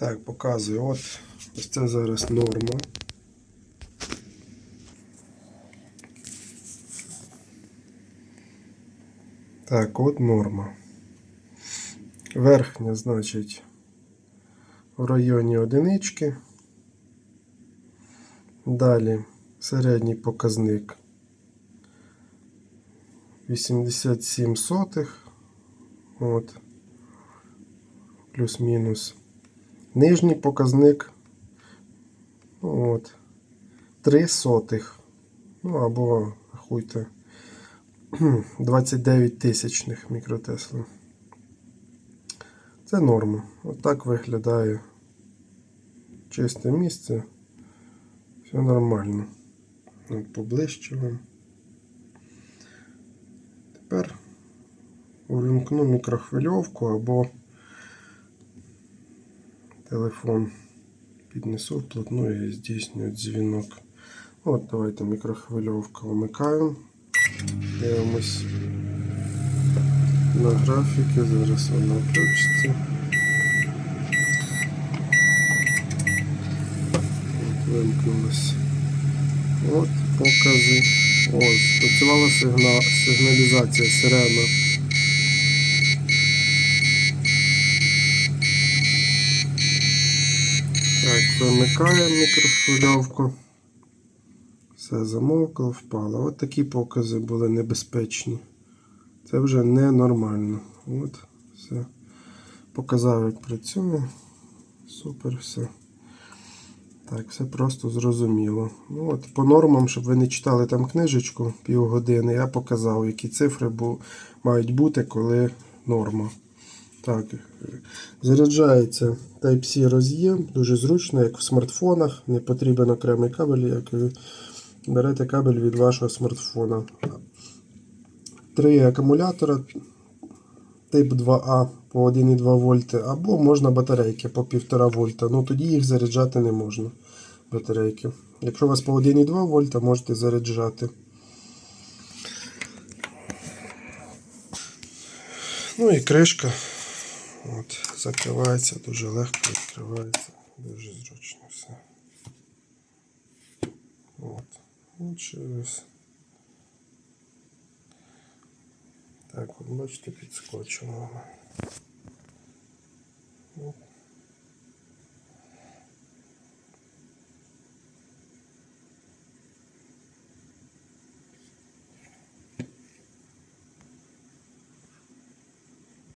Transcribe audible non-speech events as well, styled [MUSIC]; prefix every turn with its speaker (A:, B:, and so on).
A: Так, показую. От ось це зараз норма. Так, от норма. Верхня, значить, в районі одинички. Далі середній показник 87 сотих. От. Плюс-мінус. Нижній показник. ну, От. 3 сотих. Ну або рахуйте [CLEARS THROAT] 29 тисячних мікротесла. Це норма. Отак виглядає чисте місце. Все нормально. От поближче вам. Тепер увімкну мікрохвильовку або телефон піднесу вплотную і здійснюю дзвінок. От давайте мікрохвильовка вмикаємо. Дивимось на графіки, зараз вона включиться. От, вимкнулась. От покази. Ось, спрацювала сигна... сигналізація сирена. Так, вимикаємо мікрохвильовку. Все замовкло, впало. От такі покази були небезпечні. Це вже ненормально. От, все. Показав, як працює. Супер, все. Так, все просто зрозуміло. Ну, от, по нормам, щоб ви не читали там книжечку півгодини, я показав, які цифри бу- мають бути, коли норма. Так, заряджається Type-C роз'єм, дуже зручно, як в смартфонах. Не потрібен окремий кабель, як ви берете кабель від вашого смартфона. Три акумулятора тип 2А по 1,2 вольти, або можна батарейки по 1,5 вольта. Ну тоді їх заряджати не можна. Батарейки. Якщо у вас по 1,2 вольта, можете заряджати. Ну і кришка. От, закривається дуже легко, відкривається. Дуже зручно все. От. Через. Так, от бачите, підскочила.